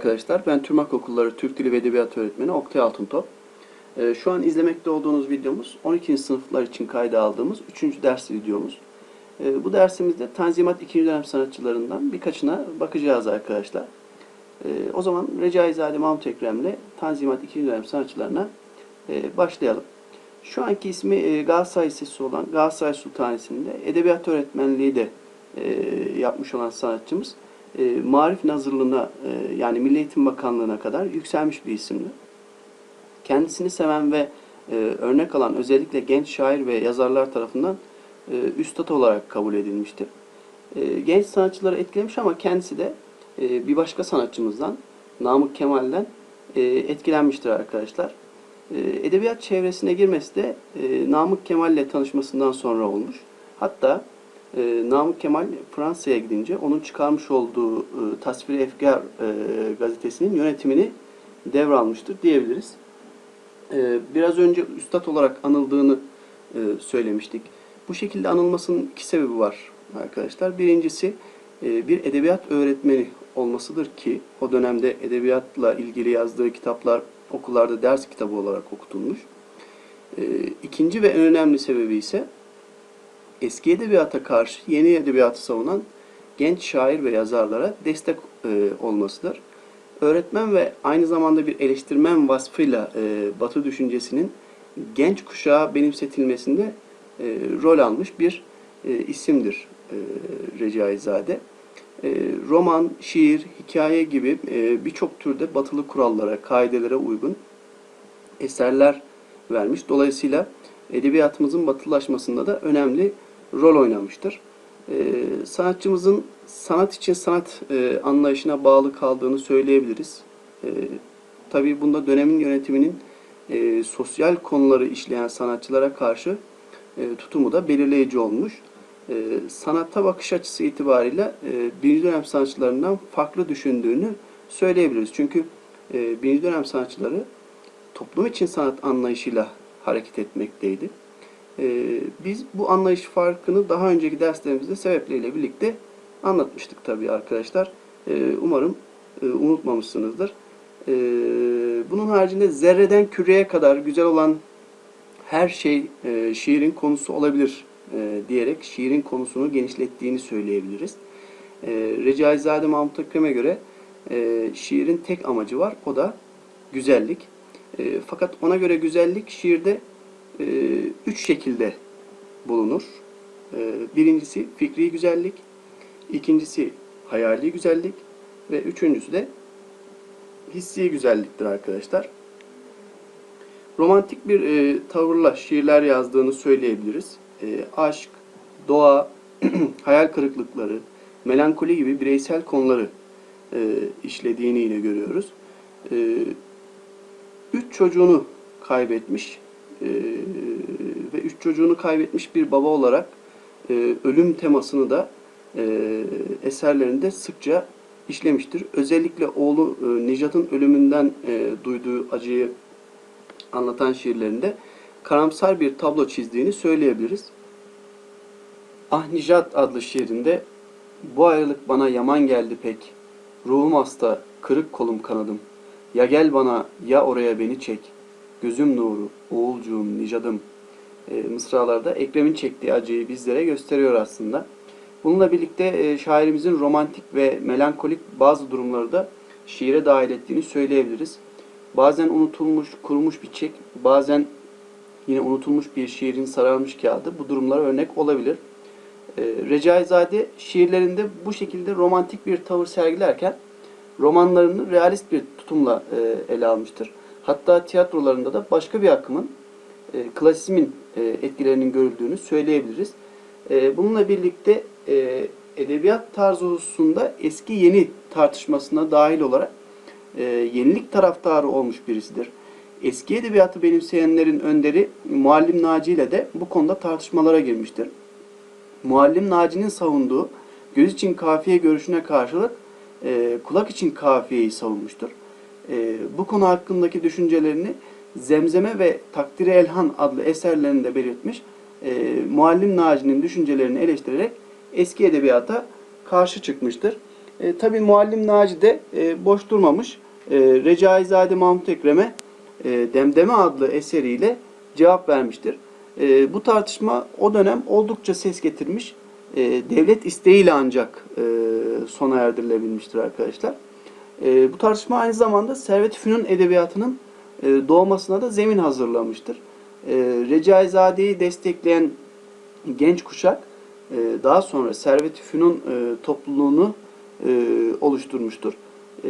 arkadaşlar. Ben Türmak Okulları Türk Dili ve Edebiyatı Öğretmeni Oktay Altıntop. Ee, Şu an izlemekte olduğunuz videomuz 12. sınıflar için kayda aldığımız 3. ders videomuz. Ee, Bu dersimizde Tanzimat 2. dönem sanatçılarından birkaçına bakacağız arkadaşlar. Ee, O zaman Recaizade Mahmut Ekrem'le Tanzimat 2. dönem sanatçılarına e, başlayalım. Şu anki ismi e, Galatasaray Lisesi olan Galatasaray Sultanisi'nde edebiyat öğretmenliği de e, yapmış olan sanatçımız e, Marif Nazırlığına e, yani Milli Eğitim Bakanlığı'na kadar yükselmiş bir isimdi. Kendisini seven ve e, örnek alan özellikle genç şair ve yazarlar tarafından e, üstad olarak kabul edilmiştir. E, genç sanatçıları etkilemiş ama kendisi de e, bir başka sanatçımızdan Namık Kemal'den e, etkilenmiştir arkadaşlar. E, edebiyat çevresine girmesi de e, Namık Kemal'le tanışmasından sonra olmuş. Hatta e, Namık Kemal Fransa'ya gidince onun çıkarmış olduğu e, Tasvir-i Efkar e, gazetesinin yönetimini devralmıştır diyebiliriz. E, biraz önce üstad olarak anıldığını e, söylemiştik. Bu şekilde anılmasının iki sebebi var arkadaşlar. Birincisi e, bir edebiyat öğretmeni olmasıdır ki o dönemde edebiyatla ilgili yazdığı kitaplar okullarda ders kitabı olarak okutulmuş. E, ikinci ve en önemli sebebi ise eski edebiyata karşı yeni edebiyatı savunan genç şair ve yazarlara destek e, olmasıdır. Öğretmen ve aynı zamanda bir eleştirmen vasfıyla e, Batı düşüncesinin genç kuşağa benimsetilmesinde e, rol almış bir e, isimdir e, Recaizade. E, roman, şiir, hikaye gibi e, birçok türde batılı kurallara, kaidelere uygun eserler vermiş. Dolayısıyla edebiyatımızın batılılaşmasında da önemli rol oynamıştır. Ee, sanatçımızın sanat için sanat e, anlayışına bağlı kaldığını söyleyebiliriz. Ee, tabii bunda dönemin yönetiminin e, sosyal konuları işleyen sanatçılara karşı e, tutumu da belirleyici olmuş. E, sanatta bakış açısı itibariyle e, birinci dönem sanatçılarından farklı düşündüğünü söyleyebiliriz. Çünkü e, birinci dönem sanatçıları toplum için sanat anlayışıyla hareket etmekteydi. Ee, biz bu anlayış farkını daha önceki derslerimizde sebepleriyle birlikte anlatmıştık tabii arkadaşlar. Ee, umarım e, unutmamışsınızdır. Ee, bunun haricinde zerreden küreye kadar güzel olan her şey e, şiirin konusu olabilir e, diyerek şiirin konusunu genişlettiğini söyleyebiliriz. Recaizade Mahmut Ekrem'e göre şiirin tek amacı var. O da güzellik. Fakat ona göre güzellik şiirde üç şekilde bulunur. E, birincisi fikri güzellik, ikincisi hayali güzellik ve üçüncüsü de hissi güzelliktir arkadaşlar. Romantik bir e, tavırla şiirler yazdığını söyleyebiliriz. E, aşk, doğa, hayal kırıklıkları, melankoli gibi bireysel konuları e, işlediğini yine görüyoruz. E, üç çocuğunu kaybetmiş e, ve üç çocuğunu kaybetmiş bir baba olarak e, ölüm temasını da e, eserlerinde sıkça işlemiştir. Özellikle oğlu e, Nicat'ın ölümünden e, duyduğu acıyı anlatan şiirlerinde karamsar bir tablo çizdiğini söyleyebiliriz. Ah Nicat adlı şiirinde bu ayrılık bana yaman geldi pek. Ruhum hasta, kırık kolum kanadım. Ya gel bana ya oraya beni çek. Gözüm nuru, oğulcuğum, nicadım. E, mısralarda Ekrem'in çektiği acıyı bizlere gösteriyor aslında. Bununla birlikte e, şairimizin romantik ve melankolik bazı durumları da şiire dahil ettiğini söyleyebiliriz. Bazen unutulmuş, kurumuş bir çek, bazen yine unutulmuş bir şiirin sararmış kağıdı bu durumlara örnek olabilir. E, Recaizade şiirlerinde bu şekilde romantik bir tavır sergilerken romanlarını realist bir tutumla e, ele almıştır. Hatta tiyatrolarında da başka bir akımın e, klasizmin e, etkilerinin görüldüğünü söyleyebiliriz. E, bununla birlikte e, edebiyat tarzı hususunda eski yeni tartışmasına dahil olarak e, yenilik taraftarı olmuş birisidir. Eski edebiyatı benimseyenlerin önderi Muallim Naci ile de bu konuda tartışmalara girmiştir. Muallim Naci'nin savunduğu göz için kafiye görüşüne karşılık e, kulak için kafiyeyi savunmuştur. E, bu konu hakkındaki düşüncelerini Zemzeme ve Takdiri Elhan adlı eserlerinde belirtmiş. E, Muallim Naci'nin düşüncelerini eleştirerek eski edebiyata karşı çıkmıştır. E, Tabi Muallim Naci de e, boş durmamış. E, Recaizade Mahmut Ekrem'e e, Demdeme adlı eseriyle cevap vermiştir. E, bu tartışma o dönem oldukça ses getirmiş. E, devlet isteğiyle ancak e, sona erdirilebilmiştir arkadaşlar. E, bu tartışma aynı zamanda Servet Fünun edebiyatının e, doğmasına da zemin hazırlamıştır. E, Recaizade'yi destekleyen genç kuşak e, daha sonra Servet-i Fünun e, topluluğunu e, oluşturmuştur. E,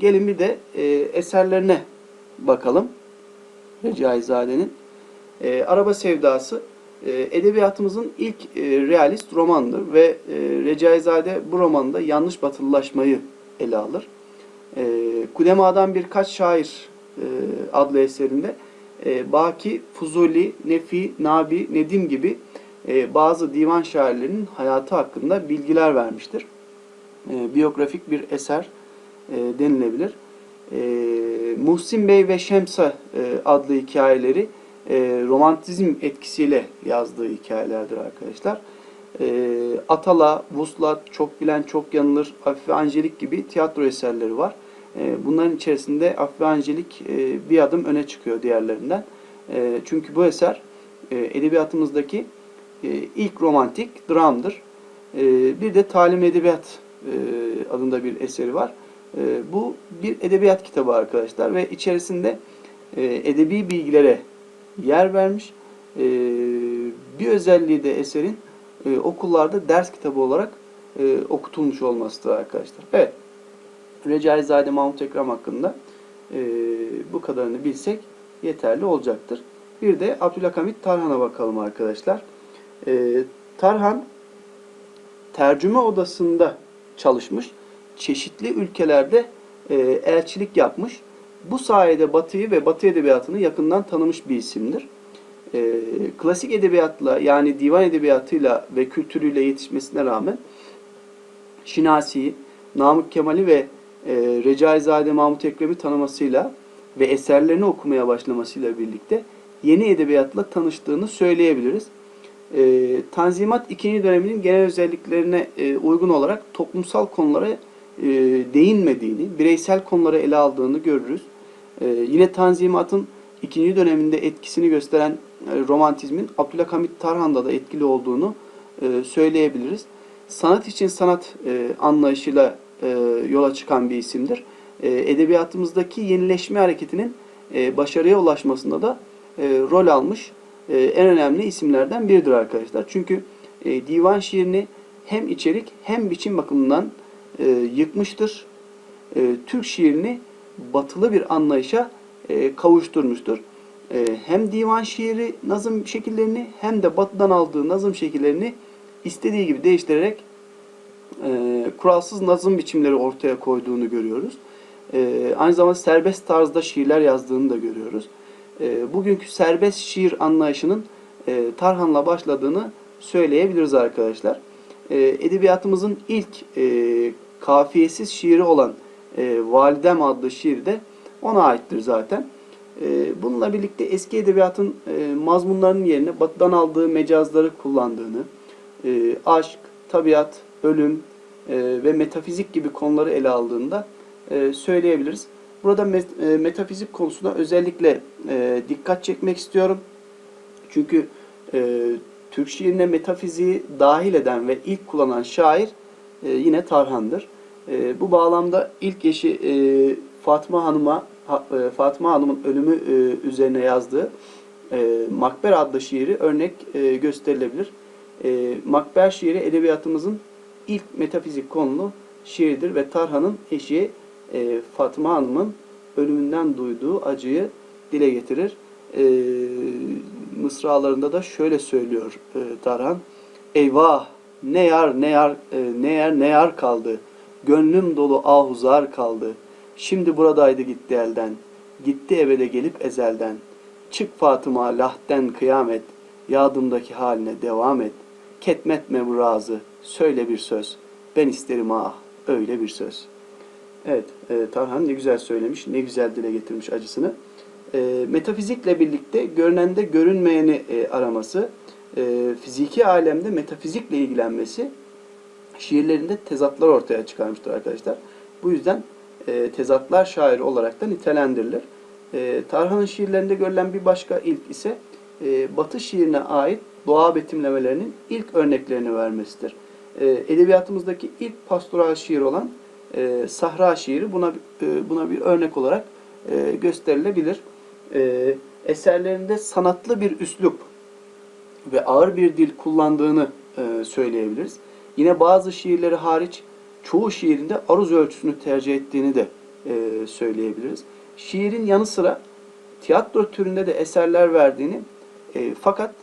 gelin bir de e, eserlerine bakalım. Recaizade'nin. E, Araba Sevdası e, edebiyatımızın ilk e, realist romandır ve e, Recaizade bu romanda yanlış batılılaşmayı ele alır. E, Kudema'dan birkaç şair e, adlı eserinde e, Baki, Fuzuli, Nefi, Nabi, Nedim gibi e, bazı divan şairlerinin hayatı hakkında bilgiler vermiştir. E, biyografik bir eser e, denilebilir. E, Muhsin Bey ve Şemsa e, adlı hikayeleri e, romantizm etkisiyle yazdığı hikayelerdir arkadaşlar. E, Atala, Vuslat, Çok Bilen Çok Yanılır, Afife Angelik gibi tiyatro eserleri var. E, bunların içerisinde Afife Angelik e, bir adım öne çıkıyor diğerlerinden. E, çünkü bu eser e, edebiyatımızdaki e, ilk romantik dramdır. Bir de Talim Edebiyat adında bir eseri var. Bu bir edebiyat kitabı arkadaşlar ve içerisinde edebi bilgilere yer vermiş. Bir özelliği de eserin e, okullarda ders kitabı olarak e, okutulmuş olmasıdır arkadaşlar. Evet. Recaizade Mahmut Ekrem hakkında e, bu kadarını bilsek yeterli olacaktır. Bir de Abdülhakamit Tarhan'a bakalım arkadaşlar. E, Tarhan tercüme odasında çalışmış. Çeşitli ülkelerde e, elçilik yapmış. Bu sayede Batı'yı ve Batı edebiyatını yakından tanımış bir isimdir. E, klasik edebiyatla yani divan edebiyatıyla ve kültürüyle yetişmesine rağmen Şinasi'yi, Namık Kemal'i ve e, Recaizade Mahmut Ekrem'i tanımasıyla ve eserlerini okumaya başlamasıyla birlikte yeni edebiyatla tanıştığını söyleyebiliriz. E, Tanzimat 2. döneminin genel özelliklerine e, uygun olarak toplumsal konulara e, değinmediğini, bireysel konuları ele aldığını görürüz. E, yine Tanzimat'ın 2. döneminde etkisini gösteren romantizmin Abdülhamit Tarhan'da da etkili olduğunu e, söyleyebiliriz. Sanat için sanat e, anlayışıyla e, yola çıkan bir isimdir. E, edebiyatımızdaki yenileşme hareketinin e, başarıya ulaşmasında da e, rol almış e, en önemli isimlerden biridir arkadaşlar. Çünkü e, divan şiirini hem içerik hem biçim bakımından e, yıkmıştır. E, Türk şiirini batılı bir anlayışa e, kavuşturmuştur. E, hem divan şiiri nazım şekillerini hem de batıdan aldığı nazım şekillerini istediği gibi değiştirerek e, kuralsız nazım biçimleri ortaya koyduğunu görüyoruz. E, aynı zamanda serbest tarzda şiirler yazdığını da görüyoruz. E, bugünkü serbest şiir anlayışının Tarhan'la başladığını söyleyebiliriz arkadaşlar. Edebiyatımızın ilk kafiyesiz şiiri olan e, Validem adlı şiir de ona aittir zaten. E, bununla birlikte eski edebiyatın e, mazmunlarının yerine batıdan aldığı mecazları kullandığını, e, aşk, tabiat, ölüm e, ve metafizik gibi konuları ele aldığında söyleyebiliriz. Burada met, metafizik konusuna özellikle dikkat çekmek istiyorum. Çünkü Türk şiirine metafiziği dahil eden ve ilk kullanan şair yine Tarhan'dır. Bu bağlamda ilk eşi Fatma Hanım'a e, Fatma Hanım'ın ölümü e, üzerine yazdığı e, Makber adlı şiiri örnek gösterilebilir. Makber şiiri edebiyatımızın ilk metafizik konulu şiiridir ve Tarhan'ın eşi Fatma Hanım'ın ölümünden duyduğu acıyı dile getirir. Mısralarında da şöyle söylüyor Tarhan. Eyvah ne yar ne yar ne yer ne yar kaldı. Gönlüm dolu ahuzar kaldı. Şimdi buradaydı gitti elden. Gitti eve de gelip ezelden. Çık Fatıma lahten kıyamet. Yadımdaki haline devam et. Ketmetme bu razı. Söyle bir söz. Ben isterim ah öyle bir söz. Evet, e, Tarhan ne güzel söylemiş, ne güzel dile getirmiş acısını. E, metafizikle birlikte görünende görünmeyeni e, araması, e, fiziki alemde metafizikle ilgilenmesi şiirlerinde tezatlar ortaya çıkarmıştır arkadaşlar. Bu yüzden e, tezatlar şairi olarak da nitelendirilir. E, Tarhan'ın şiirlerinde görülen bir başka ilk ise e, Batı şiirine ait doğa betimlemelerinin ilk örneklerini vermesidir. Edebiyatımızdaki ilk pastoral şiir olan Sahra şiiri buna buna bir örnek olarak gösterilebilir. Eserlerinde sanatlı bir üslup ve ağır bir dil kullandığını söyleyebiliriz. Yine bazı şiirleri hariç çoğu şiirinde aruz ölçüsünü tercih ettiğini de e, söyleyebiliriz. Şiirin yanı sıra tiyatro türünde de eserler verdiğini e, fakat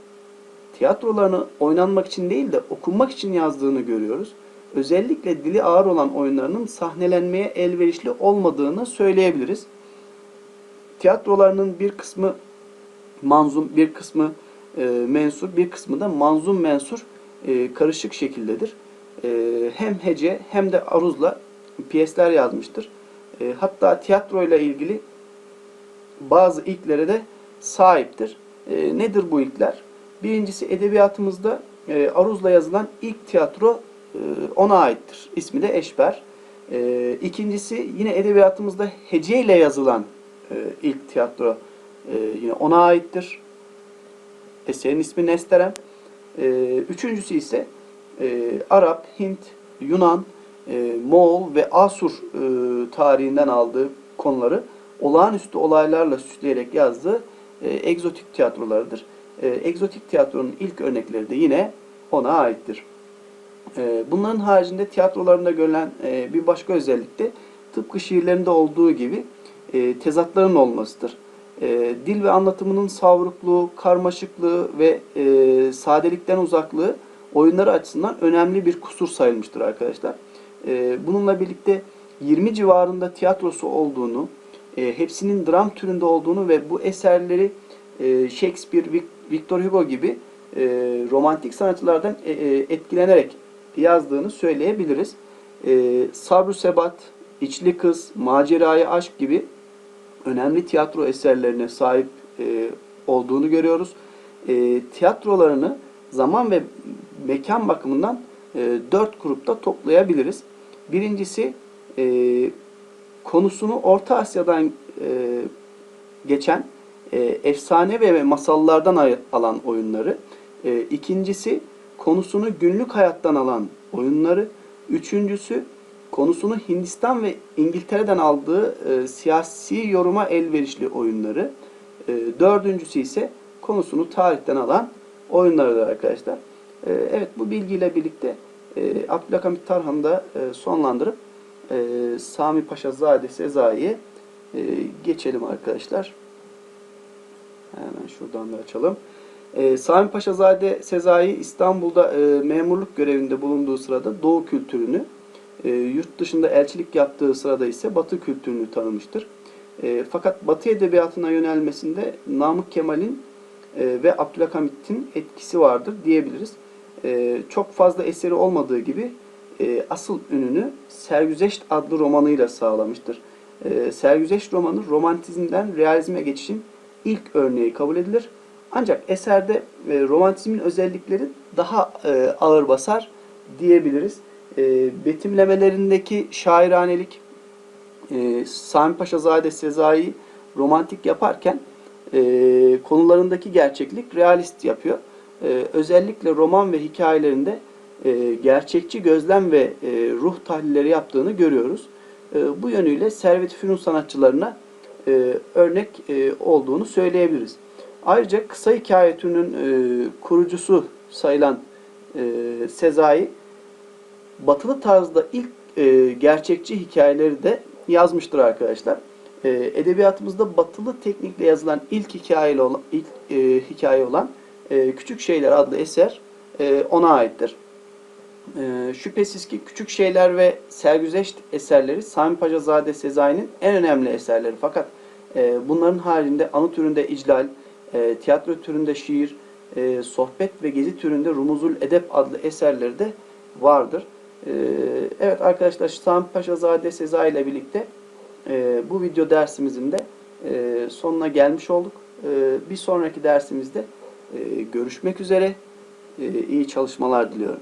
tiyatrolarını oynanmak için değil de okunmak için yazdığını görüyoruz. Özellikle dili ağır olan oyunlarının sahnelenmeye elverişli olmadığını söyleyebiliriz. Tiyatrolarının bir kısmı manzum, bir kısmı e, mensur, bir kısmı da manzum mensur e, karışık şekildedir. E, hem hece hem de aruzla piyesler yazmıştır. E, hatta tiyatroyla ilgili bazı ilklere de sahiptir. E, nedir bu ilkler? Birincisi edebiyatımızda e, aruzla yazılan ilk tiyatro e, ona aittir. İsmi de Eşber. E, ikincisi yine edebiyatımızda heceyle yazılan e, ilk tiyatro yine ona aittir. Eserin ismi Nesterem. Üçüncüsü ise e, Arap, Hint, Yunan, e, Moğol ve Asur e, tarihinden aldığı konuları olağanüstü olaylarla süsleyerek yazdığı e, egzotik tiyatrolarıdır. E, egzotik tiyatronun ilk örnekleri de yine ona aittir. E, bunların haricinde tiyatrolarında görülen e, bir başka özellik de tıpkı şiirlerinde olduğu gibi e, tezatların olmasıdır. E, dil ve anlatımının savrukluğu, karmaşıklığı ve e, sadelikten uzaklığı oyunları açısından önemli bir kusur sayılmıştır arkadaşlar. E, bununla birlikte 20 civarında tiyatrosu olduğunu, e, hepsinin dram türünde olduğunu ve bu eserleri e, Shakespeare, Victor Hugo gibi e, romantik sanatçılardan etkilenerek yazdığını söyleyebiliriz. E, Sabr Sebat, İçli Kız, Maceraya Aşk gibi önemli tiyatro eserlerine sahip olduğunu görüyoruz. E, tiyatrolarını zaman ve mekan bakımından e, dört grupta toplayabiliriz. Birincisi e, konusunu Orta Asya'dan e, geçen e, efsane ve masallardan alan oyunları. E, ikincisi konusunu günlük hayattan alan oyunları. Üçüncüsü konusunu Hindistan ve İngiltere'den aldığı e, siyasi yoruma elverişli oyunları. E, dördüncüsü ise konusunu tarihten alan oyunlarıdır arkadaşlar. E, evet bu bilgiyle birlikte e, Abdülhamit Tarhan'ı da e, sonlandırıp e, Sami Paşa Zade Sezai'ye e, geçelim arkadaşlar. Hemen şuradan da açalım. E, Sami Paşazade Sezai İstanbul'da e, memurluk görevinde bulunduğu sırada Doğu kültürünü, e, yurt dışında elçilik yaptığı sırada ise Batı kültürünü tanımıştır. E, fakat Batı edebiyatına yönelmesinde Namık Kemal'in e, ve Abdülhamit'in etkisi vardır diyebiliriz. E, çok fazla eseri olmadığı gibi e, asıl ününü Sergüzeşt adlı romanıyla sağlamıştır. E, Sergüzeşt romanı romantizmden realizme geçişin ilk örneği kabul edilir. Ancak eserde e, romantizmin özellikleri daha e, ağır basar diyebiliriz. Betimlemelerindeki şairanelik e, Sami Paşazade Sezai romantik yaparken e, konularındaki gerçeklik realist yapıyor. E, özellikle roman ve hikayelerinde e, gerçekçi gözlem ve e, ruh tahlilleri yaptığını görüyoruz. E, bu yönüyle Servet Fünun sanatçılarına e, örnek e, olduğunu söyleyebiliriz. Ayrıca kısa hikaye türünün e, kurucusu sayılan e, Sezai, batılı tarzda ilk e, gerçekçi hikayeleri de yazmıştır arkadaşlar. E, edebiyatımızda batılı teknikle yazılan ilk hikaye olan, ilk, e, hikaye olan e, Küçük Şeyler adlı eser e, ona aittir. E, şüphesiz ki Küçük Şeyler ve Sergüzeşt eserleri Sami Paşazade Sezai'nin en önemli eserleri. Fakat e, bunların haricinde anı türünde iclal, e, tiyatro türünde şiir, e, sohbet ve gezi türünde Rumuzul Edep adlı eserleri de vardır. E, evet arkadaşlar Sami Paşazade Sezai ile birlikte e, bu video dersimizin de e, sonuna gelmiş olduk. E, bir sonraki dersimizde e, görüşmek üzere. E, iyi çalışmalar diliyorum.